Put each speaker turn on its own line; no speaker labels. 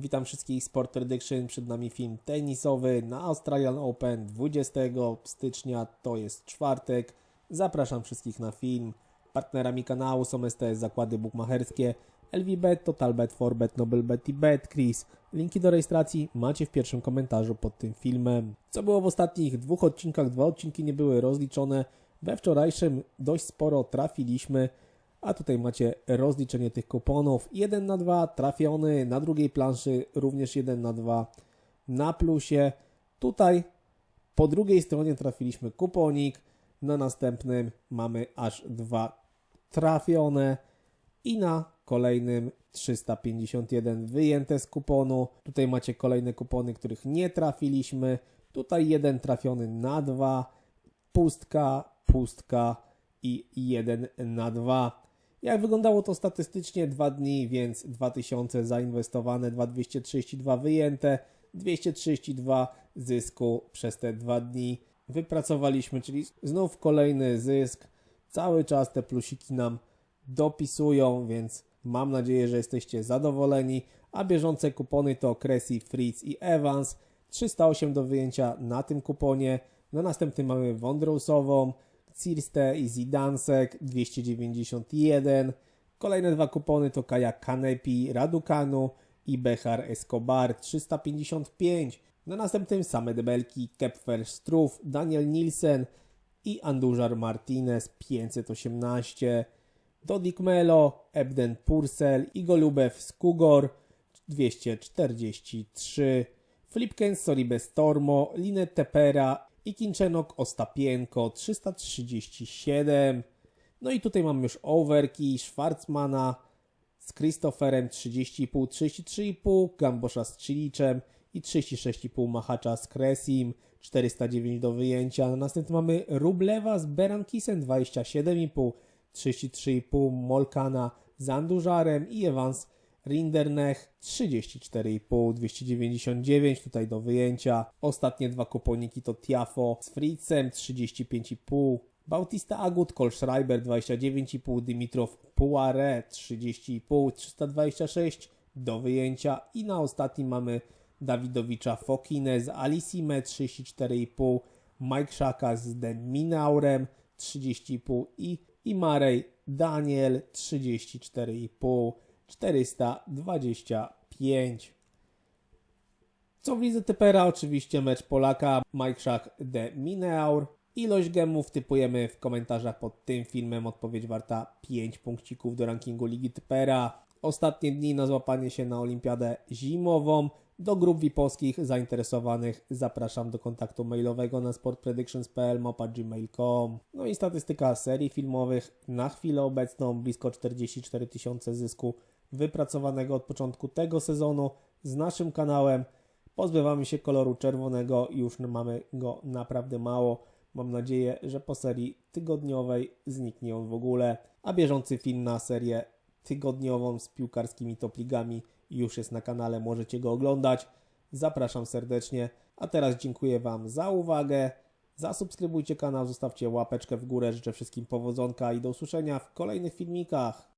Witam wszystkich Sport Prediction. Przed nami film tenisowy na Australian Open 20 stycznia, to jest czwartek. Zapraszam wszystkich na film. Partnerami kanału są STS Zakłady Bukmacherskie, LVBet, TotalBet, Forbet, NobleBet i BetCris. Linki do rejestracji macie w pierwszym komentarzu pod tym filmem. Co było w ostatnich dwóch odcinkach? Dwa odcinki nie były rozliczone. We wczorajszym dość sporo trafiliśmy. A tutaj macie rozliczenie tych kuponów. 1 na 2 trafiony, na drugiej planszy również 1 na 2 na plusie. Tutaj po drugiej stronie trafiliśmy kuponik, na następnym mamy aż dwa trafione i na kolejnym 351 wyjęte z kuponu. Tutaj macie kolejne kupony, których nie trafiliśmy. Tutaj jeden trafiony na dwa, pustka, pustka i jeden na dwa. Jak wyglądało to statystycznie? Dwa dni, więc 2000 zainwestowane, 2232 wyjęte, 232 zysku przez te dwa dni wypracowaliśmy, czyli znów kolejny zysk. Cały czas te plusiki nam dopisują, więc mam nadzieję, że jesteście zadowoleni. A bieżące kupony to Cressy, Fritz i Evans. 308 do wyjęcia na tym kuponie. Na następnym mamy Wondrousową, Cirste i Zidansek 291. Kolejne dwa kupony to Kaja Kanepi, Radukanu i Behar Escobar 355. Na następnym same debelki Kepfer Struff, Daniel Nielsen i Andujar Martinez 518. Dodik Melo, Ebden Purcell i Golubew Skugor 243. Flipkens Soribes Tormo, Linet Tepera i Kinczenok Ostapienko 337. No i tutaj mam już overki Schwarzmana z Christopherem 30,5, 33,5, Gambosza z Chiliczem i 36,5 Machacza z Kresim, 409 do wyjęcia. Na następnym mamy Rublewa z Berankisem 27,5, 33,5 Molkana z Andużarem i Evans Rindernech 34,5, 299 tutaj do wyjęcia. Ostatnie dwa kuponiki to Tiafo z Fritzem 35,5, Bautista Agut, Kolschreiber 29,5, Dimitrov Poiret 30,5, 326 do wyjęcia i na ostatnim mamy Dawidowicza Fokine z Alisime 34,5, Mike Szaka z The Minaurem 30,5 i, i Marej Daniel 34,5, 425. Co w lidze Typera? Oczywiście mecz Polaka, Mike Szach de Mineur. Ilość gemów typujemy w komentarzach pod tym filmem. Odpowiedź warta 5 punkcików do rankingu Ligi Typera. Ostatnie dni na złapanie się na Olimpiadę Zimową. Do grup VIP-owskich zainteresowanych zapraszam do kontaktu mailowego na sportpredictions.pl gmail.com. No i statystyka serii filmowych. Na chwilę obecną blisko 44 tysiące zysku wypracowanego od początku tego sezonu z naszym kanałem. Pozbywamy się koloru czerwonego i już mamy go naprawdę mało. Mam nadzieję, że po serii tygodniowej zniknie on w ogóle, a bieżący film na serię tygodniową z piłkarskimi topligami już jest na kanale, możecie go oglądać. Zapraszam serdecznie, a teraz dziękuję Wam za uwagę. Zasubskrybujcie kanał, zostawcie łapeczkę w górę, życzę wszystkim powodzonka i do usłyszenia w kolejnych filmikach.